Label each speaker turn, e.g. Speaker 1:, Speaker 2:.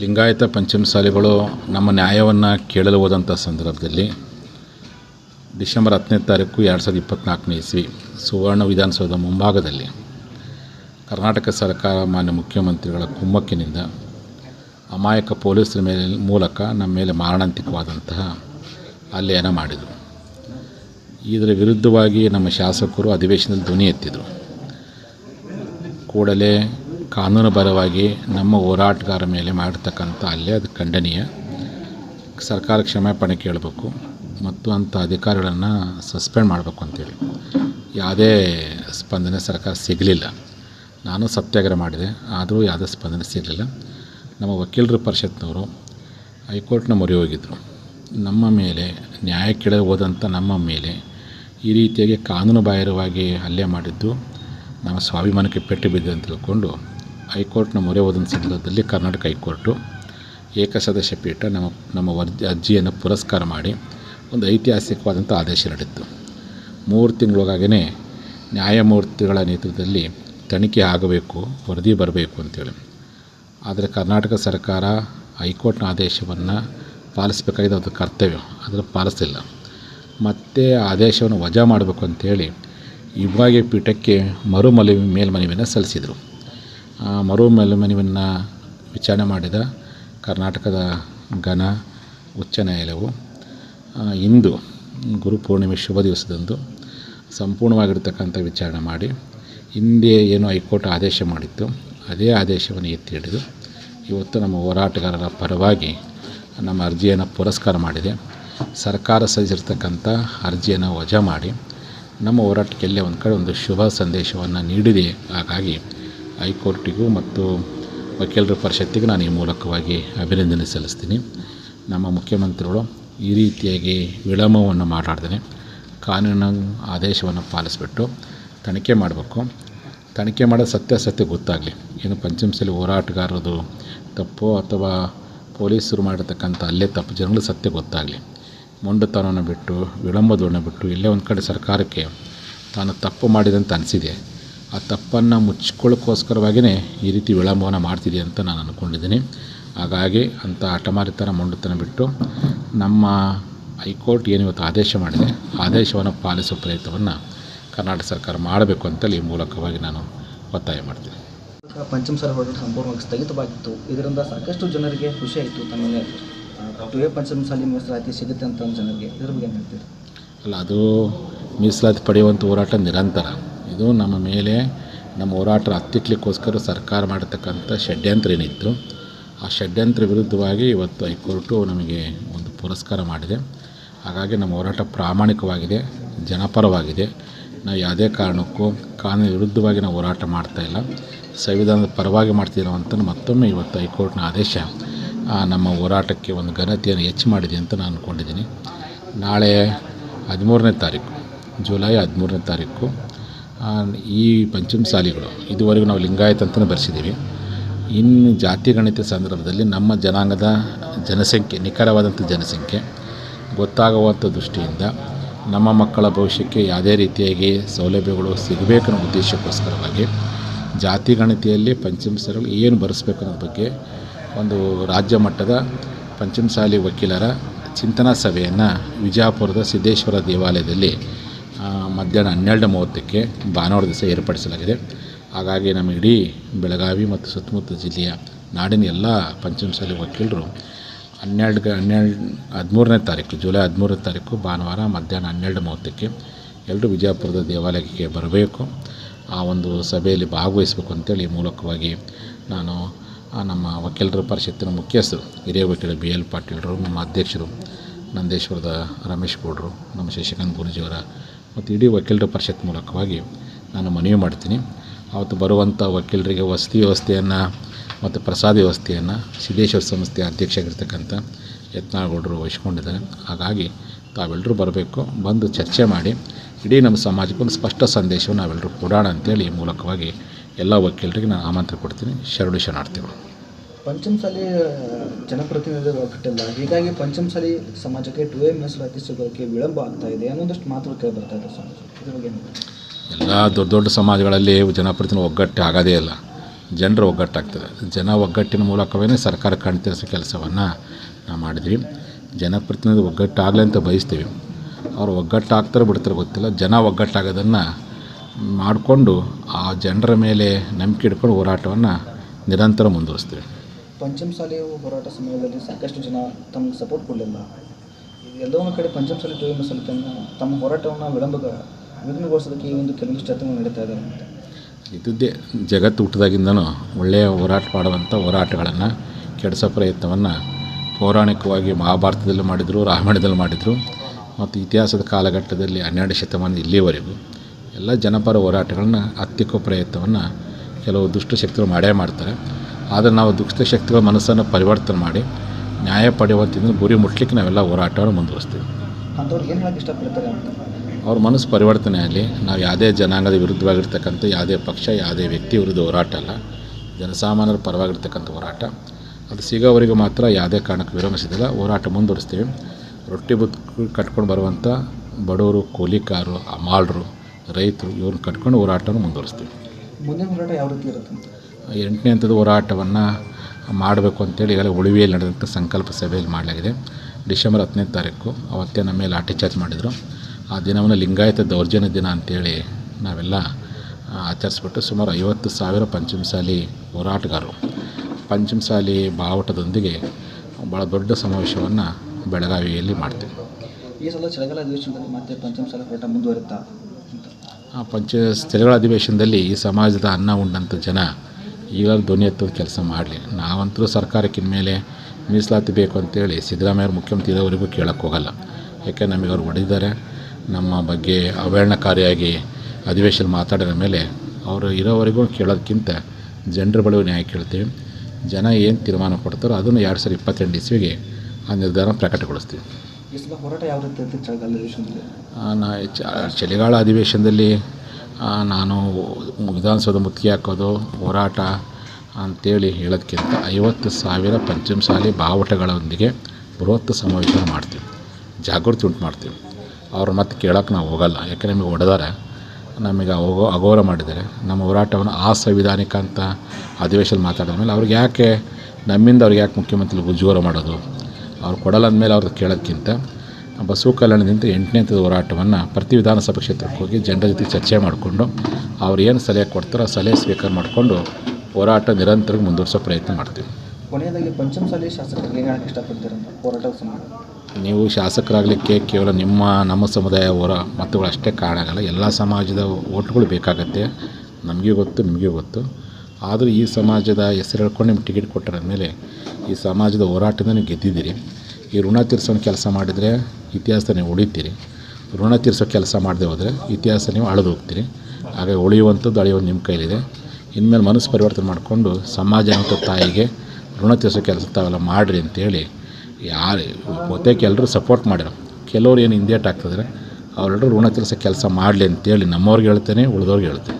Speaker 1: ಲಿಂಗಾಯತ ಪಂಚಮಸಾಲಿಗಳು ನಮ್ಮ ನ್ಯಾಯವನ್ನು ಕೇಳಲು ಹೋದಂಥ ಸಂದರ್ಭದಲ್ಲಿ ಡಿಸೆಂಬರ್ ಹತ್ತನೇ ತಾರೀಕು ಎರಡು ಸಾವಿರದ ಇಪ್ಪತ್ತ್ನಾಲ್ಕನೇ ಇಸ್ವಿ ಸುವರ್ಣ ವಿಧಾನಸೌಧ ಮುಂಭಾಗದಲ್ಲಿ ಕರ್ನಾಟಕ ಸರ್ಕಾರ ಮಾನ್ಯ ಮುಖ್ಯಮಂತ್ರಿಗಳ ಕುಮ್ಮಕ್ಕಿನಿಂದ ಅಮಾಯಕ ಪೊಲೀಸರ ಮೇಲೆ ಮೂಲಕ ನಮ್ಮ ಮೇಲೆ ಮಾರಣಾಂತಿಕವಾದಂತಹ ಹಲ್ಲೆಯನ್ನು ಮಾಡಿದರು. ಇದರ ವಿರುದ್ಧವಾಗಿ ನಮ್ಮ ಶಾಸಕರು ಅಧಿವೇಶನದಲ್ಲಿ ಧ್ವನಿ ಎತ್ತಿದರು. ಕೂಡಲೇ ಕಾನೂನುಬದ್ಧವಾಗಿ ನಮ್ಮ ಹೋರಾಟಗಾರ ಮೇಲೆ ಮಾಡಿರ್ತಕ್ಕಂಥ ಹಲ್ಲೆ ಅದು ಖಂಡನೀಯ. ಸರ್ಕಾರ ಕ್ಷಮಾಪಣೆ ಕೇಳಬೇಕು ಮತ್ತು ಅಂಥ ಅಧಿಕಾರಿಗಳನ್ನು ಸಸ್ಪೆಂಡ್ ಮಾಡಬೇಕು ಅಂತೇಳಿ. ಯಾವುದೇ ಸ್ಪಂದನೆ ಸರ್ಕಾರ ಸಿಗಲಿಲ್ಲ. ನಾನು ಸತ್ಯಾಗ್ರಹ ಮಾಡಿದೆ, ಆದರೂ ಯಾವುದೇ ಸ್ಪಂದನೆ ಸಿಗಲಿಲ್ಲ. ನಮ್ಮ ವಕೀಲರ ಪರಿಷತ್ನವರು ಹೈಕೋರ್ಟ್ನ ಮೊರೆ ಹೋಗಿದ್ದರು ನಮ್ಮ ಮೇಲೆ ನ್ಯಾಯ ಕೇಳಲು ಹೋದಂಥ ನಮ್ಮ ಮೇಲೆ ಈ ರೀತಿಯಾಗಿ ಕಾನೂನು ಬಾಹಿರವಾಗಿ ಹಲ್ಲೆ ಮಾಡಿದ್ದು ನಮ್ಮ ಸ್ವಾಭಿಮಾನಕ್ಕೆ ಪೆಟ್ಟು ಬಿದ್ದು ಅಂತ ತಿಳ್ಕೊಂಡು ಹೈಕೋರ್ಟ್ನ ಮೊರೆ ಹೋದಂಥ ಸಂದರ್ಭದಲ್ಲಿ ಕರ್ನಾಟಕ ಹೈಕೋರ್ಟು ಏಕಸದಸ್ಯ ಪೀಠ ನಮ್ಮ ನಮ್ಮ ವರ್ಜಿ, ಅರ್ಜಿಯನ್ನು ಪುರಸ್ಕಾರ ಮಾಡಿ ಒಂದು ಐತಿಹಾಸಿಕವಾದಂಥ ಆದೇಶ ನೀಡಿತ್ತು. ಮೂರು ತಿಂಗಳೊಳಗಾಗೇ ನ್ಯಾಯಮೂರ್ತಿಗಳ ನೇತೃತ್ವದಲ್ಲಿ ತನಿಖೆ ಆಗಬೇಕು, ವರದಿ ಬರಬೇಕು ಅಂತೇಳಿ. ಆದರೆ ಕರ್ನಾಟಕ ಸರ್ಕಾರ ಹೈಕೋರ್ಟ್ನ ಆದೇಶವನ್ನು ಪಾಲಿಸಬೇಕಾಗಿದೆ ಅದು ಕರ್ತವ್ಯ, ಅದನ್ನು ಪಾಲಿಸಲಿಲ್ಲ. ಮತ್ತೆ ಆದೇಶವನ್ನು ವಜಾ ಮಾಡಬೇಕು ಅಂತೇಳಿ ವಿಭಾಗೀಯ ಪೀಠಕ್ಕೆ ಮರುಮಲವಿ ಮೇಲ್ಮನವಿಯನ್ನು ಸಲ್ಲಿಸಿದರು. ಮರು ಮೇಲ್ಮನವಿಯನ್ನು ವಿಚಾರಣೆ ಮಾಡಿದ ಕರ್ನಾಟಕದ ಘನ ಉಚ್ಚ ನ್ಯಾಯಾಲಯವು ಇಂದು ಗುರು ಪೂರ್ಣಿಮೆ ಶುಭ ದಿವಸದಂದು ಸಂಪೂರ್ಣವಾಗಿರ್ತಕ್ಕಂಥ ವಿಚಾರಣೆ ಮಾಡಿ ಹಿಂದೆ ಏನು ಹೈಕೋರ್ಟ್ ಆದೇಶ ಮಾಡಿತ್ತು, ಅದೇ ಆದೇಶವನ್ನು ಎತ್ತಿ ಹಿಡಿದು ಇವತ್ತು ನಮ್ಮ ಹೋರಾಟಗಾರರ ಪರವಾಗಿ ನಮ್ಮ ಅರ್ಜಿಯನ್ನು ಪುರಸ್ಕಾರ ಮಾಡಿದೆ. ಸರ್ಕಾರ ಸಲ್ಲಿಸಿರ್ತಕ್ಕಂಥ ಅರ್ಜಿಯನ್ನು ವಜಾ ಮಾಡಿ ನಮ್ಮ ಹೋರಾಟಕ್ಕೆ ಎಲ್ಲೇ ಒಂದು ಕಡೆ ಒಂದು ಶುಭ ಸಂದೇಶವನ್ನು ನೀಡಿದೆ. ಹಾಗಾಗಿ ಹೈಕೋರ್ಟಿಗೂ ಮತ್ತು ವಕೀಲರ ಪರಿಷತ್ತಿಗೂ ನಾನು ಈ ಮೂಲಕವಾಗಿ ಅಭಿನಂದನೆ ಸಲ್ಲಿಸ್ತೀನಿ. ನಮ್ಮ ಮುಖ್ಯಮಂತ್ರಿಗಳು ಈ ರೀತಿಯಾಗಿ ವಿಳಂಬವನ್ನು ಮಾಡಾಡ್ತೇನೆ ಕಾನೂನು ಆದೇಶವನ್ನು ಪಾಲಿಸಿಬಿಟ್ಟು ತನಿಖೆ ಮಾಡಬೇಕು. ತನಿಖೆ ಮಾಡೋ ಸತ್ಯಾಸತ್ಯ ಗೊತ್ತಾಗಲಿ. ಏನು ಪಂಚಮಸಲಿ ಹೋರಾಟಗಾರರದು ತಪ್ಪು ಅಥವಾ ಪೊಲೀಸರು ಮಾಡಿರ್ತಕ್ಕಂಥ ಅಲ್ಲೇ ತಪ್ಪು ಜನಗಳು ಸತ್ಯ ಗೊತ್ತಾಗಲಿ. ಮೊಂಡುತನವನ್ನು ಬಿಟ್ಟು ವಿಳಂಬದವನ್ನು ಬಿಟ್ಟು ಇಲ್ಲೇ ಒಂದು ಕಡೆ ಸರ್ಕಾರಕ್ಕೆ ತಾನು ತಪ್ಪು ಮಾಡಿದಂತ ಅನಿಸಿದೆ. ಆ ತಪ್ಪನ್ನು ಮುಚ್ಚಿಕೊಳ್ಳೋಕ್ಕೋಸ್ಕರವಾಗಿಯೇ ಈ ರೀತಿ ವಿಳಂಬವನ್ನು ಮಾಡ್ತಿದೆ ಅಂತ ನಾನು ಅಂದ್ಕೊಂಡಿದ್ದೀನಿ ಹಾಗಾಗಿ ಅಂಥ ಹಠಮಾರಿತನ ಮೊಂಡುತನ ಬಿಟ್ಟು ನಮ್ಮ ಹೈಕೋರ್ಟ್ ಏನು ಇವತ್ತು ಆದೇಶ ಮಾಡಿದೆ ಆದೇಶವನ್ನು ಪಾಲಿಸುವ ಪ್ರಯತ್ನವನ್ನು ಕರ್ನಾಟಕ ಸರ್ಕಾರ ಮಾಡಬೇಕು ಅಂತೇಳಿ ಈ ಮೂಲಕವಾಗಿ ನಾನು ಒತ್ತಾಯ ಮಾಡ್ತೀನಿ.
Speaker 2: ಪಂಚಮಸಾಲಿ ಹೋರಾಟ ಸಂಪೂರ್ಣವಾಗಿ ಸ್ಥಗಿತವಾಗಿತ್ತು. ಇದರಿಂದ ಸಾಕಷ್ಟು ಜನರಿಗೆ ಖುಷಿ ಆಯಿತು ತಮಗೆ ಟು ಎ ಪಂಚಮಸಾಲಿ ಮೀಸಲಾತಿ ಸಿಗುತ್ತೆ ಅಂತ ಜನರಿಗೆ. ಇದ್ರ ಬಗ್ಗೆ ಏನು ಹೇಳ್ತೀರಿ?
Speaker 1: ಅಲ್ಲ ಅದು ಮೀಸಲಾತಿ ಪಡೆಯುವಂಥ ಹೋರಾಟ ನಿರಂತರ. ಇದು ನಮ್ಮ ಮೇಲೆ ನಮ್ಮ ಹೋರಾಟ ಹತ್ತಿಕ್ಲಿಕ್ಕೋಸ್ಕರ ಸರ್ಕಾರ ಮಾಡತಕ್ಕಂಥ ಷಡ್ಯಂತ್ರ ಏನಿತ್ತು, ಆ ಷಡ್ಯಂತ್ರ ವಿರುದ್ಧವಾಗಿ ಇವತ್ತು ಹೈಕೋರ್ಟು ನಮಗೆ ಒಂದು ಪುರಸ್ಕಾರ ಮಾಡಿದೆ. ಹಾಗಾಗಿ ನಮ್ಮ ಹೋರಾಟ ಪ್ರಾಮಾಣಿಕವಾಗಿದೆ, ಜನಪರವಾಗಿದೆ. ನಾವು ಯಾವುದೇ ಕಾರಣಕ್ಕೂ ಕಾನೂನು ವಿರುದ್ಧವಾಗಿ ನಾವು ಹೋರಾಟ ಮಾಡ್ತಾಯಿಲ್ಲ ಸಂವಿಧಾನದ ಪರವಾಗಿ ಮಾಡ್ತಿದ್ದೀರೋ ಅಂತ ಮತ್ತೊಮ್ಮೆ ಇವತ್ತು ಹೈಕೋರ್ಟ್ನ ಆದೇಶ ನಮ್ಮ ಹೋರಾಟಕ್ಕೆ ಒಂದು ಘನತೆಯನ್ನು ಹೆಚ್ಚು ಮಾಡಿದೆ ಅಂತ ನಾನು ಅಂದ್ಕೊಂಡಿದ್ದೀನಿ ನಾಳೆ ಹದಿಮೂರನೇ ತಾರೀಕು, ಜುಲೈ ಹದಿಮೂರನೇ ತಾರೀಕು ಈ ಪಂಚಮಸಾಲಿಗಳು ಇದುವರೆಗೂ ನಾವು ಲಿಂಗಾಯತ ಅಂತಲೇ ಬರೆಸಿದ್ದೀವಿ. ಇನ್ನು ಜಾತಿ ಗಣಿತ ಸಂದರ್ಭದಲ್ಲಿ ನಮ್ಮ ಜನಾಂಗದ ಜನಸಂಖ್ಯೆ, ನಿಖರವಾದಂಥ ಜನಸಂಖ್ಯೆ ಗೊತ್ತಾಗುವಂಥ ದೃಷ್ಟಿಯಿಂದ ನಮ್ಮ ಮಕ್ಕಳ ಭವಿಷ್ಯಕ್ಕೆ ಯಾವುದೇ ರೀತಿಯಾಗಿ ಸೌಲಭ್ಯಗಳು ಸಿಗಬೇಕನ್ನೋ ಉದ್ದೇಶಕ್ಕೋಸ್ಕರವಾಗಿ ಜಾತಿ ಗಣತಿಯಲ್ಲಿ ಪಂಚಮಸಾಲಿಗಳು ಏನು ಬರೆಸ್ಬೇಕು ಬಗ್ಗೆ ಒಂದು ರಾಜ್ಯ ಮಟ್ಟದ ಪಂಚಮಸಾಲಿ ವಕೀಲರ ಚಿಂತನಾ ಸಭೆಯನ್ನು ವಿಜಯಪುರದ ಸಿದ್ದೇಶ್ವರ ದೇವಾಲಯದಲ್ಲಿ ಮಧ್ಯಾಹ್ನ ಹನ್ನೆರಡು ಮೂವತ್ತಕ್ಕೆ ಭಾನುವಾರ ದಿವಸ ಏರ್ಪಡಿಸಲಾಗಿದೆ. ಹಾಗಾಗಿ ನಮ್ಮ ಇಡೀ ಬೆಳಗಾವಿ ಮತ್ತು ಸುತ್ತಮುತ್ತ ಜಿಲ್ಲೆಯ ನಾಡಿನ ಎಲ್ಲ ಪಂಚಮಸಾಲಿ ವಕೀಲರು ಹನ್ನೆರಡು ಹನ್ನೆರಡು ಹದಿಮೂರನೇ ತಾರೀಕು, ಜುಲೈ ಹದಿಮೂರನೇ ತಾರೀಕು ಭಾನುವಾರ ಮಧ್ಯಾಹ್ನ ಹನ್ನೆರಡು ಮೂವತ್ತಕ್ಕೆ ಎಲ್ಲರೂ ವಿಜಯಪುರದ ದೇವಾಲಯಕ್ಕೆ ಬರಬೇಕು. ಆ ಒಂದು ಸಭೆಯಲ್ಲಿ ಭಾಗವಹಿಸಬೇಕು ಅಂತೇಳಿ ಮೂಲಕವಾಗಿ ನಾನು ನಮ್ಮ ವಕೀಲರ ಪರಿಷತ್ತಿನ ಮುಖ್ಯಸ್ಥರು, ಹಿರಿಯ ವಕೀಲರು ಬಿ ಎಲ್ ಪಾಟೀಲರು, ನಮ್ಮ ಅಧ್ಯಕ್ಷರು ನಂದೇಶ್ವರದ ರಮೇಶ್ ಗೌಡರು, ನಮ್ಮ ಶಶಿಕಾಂತ್ ಗುರುಜಿಯವರ ಮತ್ತು ಇಡೀ ವಕೀಲರ ಪರಿಷತ್ ಮೂಲಕವಾಗಿ ನಾನು ಮನವಿ ಮಾಡ್ತೀನಿ. ಅವತ್ತು ಬರುವಂಥ ವಕೀಲರಿಗೆ ವಸತಿ ವ್ಯವಸ್ಥೆಯನ್ನು ಮತ್ತು ಪ್ರಸಾದ ವ್ಯವಸ್ಥೆಯನ್ನು ಸಿದ್ದೇಶ್ವರ ಸಂಸ್ಥೆಯ ಅಧ್ಯಕ್ಷರಾಗಿರ್ತಕ್ಕಂಥ ಯತ್ನಾಳಗೌಡರು ವಹಿಸ್ಕೊಂಡಿದ್ದಾರೆ. ಹಾಗಾಗಿ ತಾವೆಲ್ಲರೂ ಬರಬೇಕು, ಬಂದು ಚರ್ಚೆ ಮಾಡಿ, ಇಡೀ ನಮ್ಮ ಸಮಾಜಕ್ಕೆ ಒಂದು ಸ್ಪಷ್ಟ ಸಂದೇಶವನ್ನು ನಾವೆಲ್ಲರೂ ಕೊಡೋಣ ಅಂತೇಳಿ ಮೂಲಕವಾಗಿ ಎಲ್ಲ ವಕೀಲರಿಗೆ ನಾನು ಆಮಂತ್ರಣ ಕೊಡ್ತೀನಿ. ಶರಣು ಶರಣಾರ್ಥಿಗಳು.
Speaker 2: ಪಂಚಮಸಾಲಿ ಜನಪ್ರತಿನಿಧಿಗಳು ಕಟ್ಟಿಲ್ಲ ಹೀಗಾಗಿ ಪಂಚಮಸಾಲಿ ಸಮಾಜಕ್ಕೆ ಟು ಎ ಮೀಸಲಾತಿ ಸಿಗೋಕ್ಕೆ ವಿಳಂಬ ಆಗ್ತಾ ಇದೆ ಅನ್ನೋದಷ್ಟು ಮಾತುಗಳು ಕೇಳಿ ಬರ್ತಾ ಇದೆ ಇದ್ರ ಬಗ್ಗೆ
Speaker 1: ಎಲ್ಲ ದೊಡ್ಡ ದೊಡ್ಡ ಸಮಾಜಗಳಲ್ಲಿ ಜನಪ್ರತಿನಿಧಿ ಒಗ್ಗಟ್ಟು ಆಗೋದೇ ಇಲ್ಲ. ಜನರು ಒಗ್ಗಟ್ಟಾಗ್ತದೆ. ಜನ ಒಗ್ಗಟ್ಟಿನ ಮೂಲಕವೇ ಸರ್ಕಾರ ಕಣ್ತರಿಸೋ ಕೆಲಸವನ್ನು ನಾವು ಮಾಡಿದ್ವಿ. ಜನಪ್ರತಿನಿಧಿ ಒಗ್ಗಟ್ಟಾಗಲಿ ಅಂತ ಬಯಸ್ತೀವಿ. ಅವ್ರು ಒಗ್ಗಟ್ಟಾಗ್ತಾರೆ ಬಿಡ್ತಾರೆ ಗೊತ್ತಿಲ್ಲ. ಜನ ಒಗ್ಗಟ್ಟಾಗೋದನ್ನು ಮಾಡಿಕೊಂಡು ಆ ಜನರ ಮೇಲೆ ನಂಬಿಕೆ ಇಟ್ಕೊಂಡು ಹೋರಾಟವನ್ನು ನಿರಂತರ ಮುಂದುವರಿಸ್ತೀವಿ.
Speaker 2: ಪಂಚಮಸಾಲಿ ಹೋರಾಟ ಸಮಯದಲ್ಲಿ ಸಾಕಷ್ಟು ಜನ ತಮಗೆ ಸಪೋರ್ಟ್ ಕೊಡಲಿಲ್ಲ. ಎಲ್ಲೋ ಒಂದು ಕಡೆ ಪಂಚಮಸಾಲಿ ಟು ಮಸಾಲಿ ತಮ್ಮ ಹೋರಾಟವನ್ನು ವಿಳಂಬ ವಿಘ್ನಗೊಳಿಸೋದಕ್ಕೆ ಈ ಒಂದು ಕೆಲವೊಂದಿಷ್ಟು ಯತ್ನಗಳು ನಡೀತಾ ಇದ್ದಾರೆ ಅಂತ
Speaker 1: ಇದ್ದದ್ದೇ ಜಗತ್ತು ಹುಟ್ಟಿದಾಗಿಂದನೂ ಒಳ್ಳೆಯ ಹೋರಾಟ ಮಾಡುವಂಥ ಹೋರಾಟಗಳನ್ನು ಕೆಡಿಸೋ ಪ್ರಯತ್ನವನ್ನು ಪೌರಾಣಿಕವಾಗಿ ಮಹಾಭಾರತದಲ್ಲಿ ಮಾಡಿದರು, ರಾಮಾಯಣದಲ್ಲಿ ಮಾಡಿದರು. ಮತ್ತು ಇತಿಹಾಸದ ಕಾಲಘಟ್ಟದಲ್ಲಿ ಹನ್ನೆರಡು ಶತಮಾನ ಇಲ್ಲಿಯವರೆಗೂ ಎಲ್ಲ ಜನಪರ ಹೋರಾಟಗಳನ್ನ ಹತ್ತಿಕ್ಕೋ ಪ್ರಯತ್ನವನ್ನು ಕೆಲವು ದುಷ್ಟಶಕ್ತಿಗಳು ಮಾಡೇ ಮಾಡ್ತಾರೆ. ಆದರೆ ನಾವು ದುಷ್ಟಶಕ್ತಿಗಳ ಮನಸ್ಸನ್ನು ಪರಿವರ್ತನೆ ಮಾಡಿ ನ್ಯಾಯ ಪಡೆಯುವಂಥದ್ದು ಗುರಿ ಮುಟ್ಲಿಕ್ಕೆ ನಾವೆಲ್ಲ ಹೋರಾಟವನ್ನು ಮುಂದುವರಿಸ್ತೀವಿ. ಅವ್ರ ಮನಸ್ಸು ಪರಿವರ್ತನೆ ಆಗಲಿ ನಾವು ಯಾವುದೇ ಜನಾಂಗದ ವಿರುದ್ಧವಾಗಿರ್ತಕ್ಕಂಥ ಯಾವುದೇ ಪಕ್ಷ ಯಾವುದೇ ವ್ಯಕ್ತಿ ವಿರುದ್ಧ ಹೋರಾಟ ಅಲ್ಲ. ಜನಸಾಮಾನ್ಯರ ಪರವಾಗಿರ್ತಕ್ಕಂಥ ಹೋರಾಟ. ಅದು ಸಿಗೋವರೆಗೂ ಮಾತ್ರ ಯಾವುದೇ ಕಾರಣಕ್ಕೆ ವಿರಮಿಸಿದಿಲ್ಲ ಹೋರಾಟ ಮುಂದುವರಿಸ್ತೀವಿ. ರೊಟ್ಟಿ ಬುತ್ ಕಟ್ಕೊಂಡು ಬರುವಂಥ ಬಡವರು ಕೂಲಿಕಾರರು ಅಮಾಲ್ರು ರೈತರು ಇವ್ರನ್ನ ಕಟ್ಕೊಂಡು ಹೋರಾಟವನ್ನು ಮುಂದುವರಿಸ್ತೀವಿ.
Speaker 2: ಮುಂದಿನ ಹೋರಾಟ ಯಾವ ರೀತಿ ಇರುತ್ತೆ
Speaker 1: ಎಂಟನೇ ಹಂತದ ಹೋರಾಟವನ್ನು ಮಾಡಬೇಕು ಅಂತೇಳಿ ಈಗಾಗಲೇ ಉಳಿವಿಯಲ್ಲಿ ನಡೆದಂಥ ಸಂಕಲ್ಪ ಸಭೆಯಲ್ಲಿ ಮಾಡಲಾಗಿದೆ. ಡಿಸೆಂಬರ್ ಹತ್ತನೇ ತಾರೀಕು ಅವತ್ತೇ ನಮ್ಮ ಮೇಲೆ ಲಾಠಿ ಚಾರ್ಜ್ ಮಾಡಿದರು. ಆ ದಿನವನ್ನು ಲಿಂಗಾಯತ ದೌರ್ಜನ್ಯ ದಿನ ಅಂತೇಳಿ ನಾವೆಲ್ಲ ಆಚರಿಸ್ಬಿಟ್ಟು ಸುಮಾರು ಐವತ್ತು ಸಾವಿರ ಪಂಚಮಸಾಲಿ ಹೋರಾಟಗಾರರು ಪಂಚಮಸಾಲಿ ಬಾವುಟದೊಂದಿಗೆ ಭಾಳ ದೊಡ್ಡ ಸಮಾವೇಶವನ್ನು ಬೆಳಗಾವಿಯಲ್ಲಿ ಮಾಡ್ತೀವಿ.
Speaker 2: ಈ ಸಲ ಚಳಿಗಾಲ ಅಧಿವೇಶನದಲ್ಲಿ ಮತ್ತೆ ಪಂಚಮಸಾಲಿ ಹೋರಾಟ ಮುಂದುವರಿತಾ
Speaker 1: ಆ ಪಂಚ ಚಳಿಗಾಲ ಅಧಿವೇಶನದಲ್ಲಿ ಈ ಸಮಾಜದ ಅನ್ನ ಉಂಡಂಥ ಜನ ಈಗ ಧ್ವನಿ ಎತ್ತದ ಕೆಲಸ ಮಾಡಲಿ ನಾವಂತೂ ಸರ್ಕಾರಕ್ಕೆ ಇನ್ಮೇಲೆ ಮೀಸಲಾತಿ ಬೇಕು ಅಂತೇಳಿ ಸಿದ್ಧರಾಮಯ್ಯ ಮುಖ್ಯಮಂತ್ರಿ ಇರೋವರೆಗೂ ಕೇಳೋಕ್ಕೆ ಹೋಗಲ್ಲ. ಯಾಕೆ ನಮಗೆ ಅವ್ರು ಹೊಡೆದಿದ್ದಾರೆ? ನಮ್ಮ ಬಗ್ಗೆ ಅವಹೇಳನಕಾರಿಯಾಗಿ ಅಧಿವೇಶನ ಮಾತಾಡಿದ ಮೇಲೆ ಅವರು ಇರೋವರೆಗೂ ಕೇಳೋದಕ್ಕಿಂತ ಜನರ ಬಳಿ ನ್ಯಾಯ ಕೇಳ್ತೀವಿ. ಜನ ಏನು ತೀರ್ಮಾನ ಕೊಡ್ತಾರೋ ಅದನ್ನು ಎರಡು ಸಾವಿರದ ಇಪ್ಪತ್ತೆಂಟು ಇಸ್ವಿಗೆ ಆ ನಿರ್ಧಾರ ಪ್ರಕಟಗೊಳಿಸ್ತೀವಿ.
Speaker 2: ಹೋರಾಟ ಯಾವ ರೀತಿ ಚಳಿಗಾಲ ಅಧಿವೇಶನದಲ್ಲಿ?
Speaker 1: ನಾ ಚಳಿಗಾಲ ನಾನು ವಿಧಾನಸೌಧ ಮುತ್ತಿಗೆ ಹಾಕೋದು, ಹೋರಾಟ ಅಂತೇಳಿ ಹೇಳೋದ್ಕಿಂತ ಐವತ್ತು ಸಾವಿರ ಪಂಚಮಸಾಲಿ ಬಾವುಟಗಳೊಂದಿಗೆ ಬೃಹತ್ ಸಮಾವೇಶ ಮಾಡ್ತೀವಿ. ಜಾಗೃತಿ ಉಂಟು ಮಾಡ್ತೀವಿ. ಅವ್ರು ಮತ್ತೆ ಕೇಳೋಕೆ ನಾವು ಹೋಗಲ್ಲ. ಯಾಕೆ ನಮಗೆ ಹೊಡೆದಾರೆ? ನಮಗೆ ಹೋಗೋ ಅಘೋರ ಮಾಡಿದ್ದಾರೆ. ನಮ್ಮ ಹೋರಾಟವನ್ನು ಅಸಂವಿಧಾನಿಕ ಅಂತ ಅಧಿವೇಶನ ಮಾತಾಡಿದ ಮೇಲೆ ಅವ್ರಿಗೆ ಯಾಕೆ ನಮ್ಮಿಂದ ಅವ್ರಿಗೆ ಯಾಕೆ ಮುಖ್ಯಮಂತ್ರಿ ಮುಜುಗರ ಮಾಡೋದು? ಅವ್ರು ಕೊಡಲ್ಲ ಅಂದಮೇಲೆ ಅವ್ರದ್ದು ಕೇಳೋದಕ್ಕಿಂತ ಬಸವ ಕಲ್ಯಾಣದಿಂದ ಎಂಟನೇ ಹಂತದ ಹೋರಾಟವನ್ನು ಪ್ರತಿ ವಿಧಾನಸಭಾ ಕ್ಷೇತ್ರಕ್ಕೆ ಹೋಗಿ ಜನರ ಜೊತೆ ಚರ್ಚೆ ಮಾಡಿಕೊಂಡು ಅವ್ರು ಏನು ಸಲಹೆ ಕೊಡ್ತಾರೋ ಆ ಸಲಹೆ ಸ್ವೀಕಾರ ಮಾಡಿಕೊಂಡು ಹೋರಾಟ ನಿರಂತರ ಮುಂದುವರಿಸೋ ಪ್ರಯತ್ನ ಮಾಡ್ತೀವಿ.
Speaker 2: ಕೊನೆಯದಾಗಿ ಪಂಚಮಸಾಲಿ ಶಾಸಕರಿಗೆ ಏನು ಹೇಳಕ್ಕೆ ಇಷ್ಟಪಡ್ತೀರ ಅಂತ ಹೋರಾಟದ ಸಮಯ?
Speaker 1: ನೀವು ಶಾಸಕರಾಗಲಿಕ್ಕೆ ಕೇವಲ ನಿಮ್ಮ ನಮ್ಮ ಸಮುದಾಯ ಹೋರ ಮತಗಳಷ್ಟೇ ಕಾರಣ ಆಗಲ್ಲ. ಎಲ್ಲ ಸಮಾಜದ ಓಟ್ಗಳು ಬೇಕಾಗತ್ತೆ. ನಮಗೆ ಗೊತ್ತು ನಿಮಗೆ ಗೊತ್ತು. ಆದರೂ ಈ ಸಮಾಜದ ಹೆಸರು ಹೇಳ್ಕೊಂಡು ನಿಮ್ಗೆ ಟಿಕೆಟ್ ಕೊಟ್ಟರ ಮೇಲೆ ಈ ಸಮಾಜದ ಹೋರಾಟದಿಂದ ನೀವು ಗೆದ್ದಿದ್ದೀರಿ. ಈ ಋಣ ತೀರ್ಸೋ ಕೆಲಸ ಮಾಡಿದರೆ ಇತಿಹಾಸ ನೀವು ಉಳಿತೀರಿ. ಋಣ ತೀರ್ಸೋ ಕೆಲಸ ಮಾಡದೆ ಹೋದರೆ ಇತಿಹಾಸ ನೀವು ಅಳೆದು ಹೋಗ್ತೀರಿ. ಹಾಗೆ ಉಳಿಯುವಂಥದ್ದು ಅಳೆಯುವಂಥ ನಿಮ್ಮ ಕೈಲಿದೆ. ಇನ್ಮೇಲೆ ಮನಸ್ಸು ಪರಿವರ್ತನೆ ಮಾಡಿಕೊಂಡು ಸಮಾಜ ಅಂತ ತಾಯಿಗೆ ಋಣ ತೀರಿಸೋ ಕೆಲಸ ತಾವೆಲ್ಲ ಮಾಡಿರಿ ಅಂತೇಳಿ ಯಾರು, ಬಹುತೇಕ ಎಲ್ಲರೂ ಸಪೋರ್ಟ್ ಮಾಡಿರೋ ಕೆಲವ್ರು ಏನು ಹಿಂದೇಟ್ ಆಗ್ತದ್ರೆ, ಅವರೆಲ್ಲರೂ ಋಣ ತೀರಿಸೋ ಕೆಲಸ ಮಾಡಲಿ ಅಂತೇಳಿ ನಮ್ಮವ್ರಿಗೆ ಹೇಳ್ತೇನೆ, ಉಳಿದವ್ರಿಗೆ ಹೇಳ್ತೇನೆ.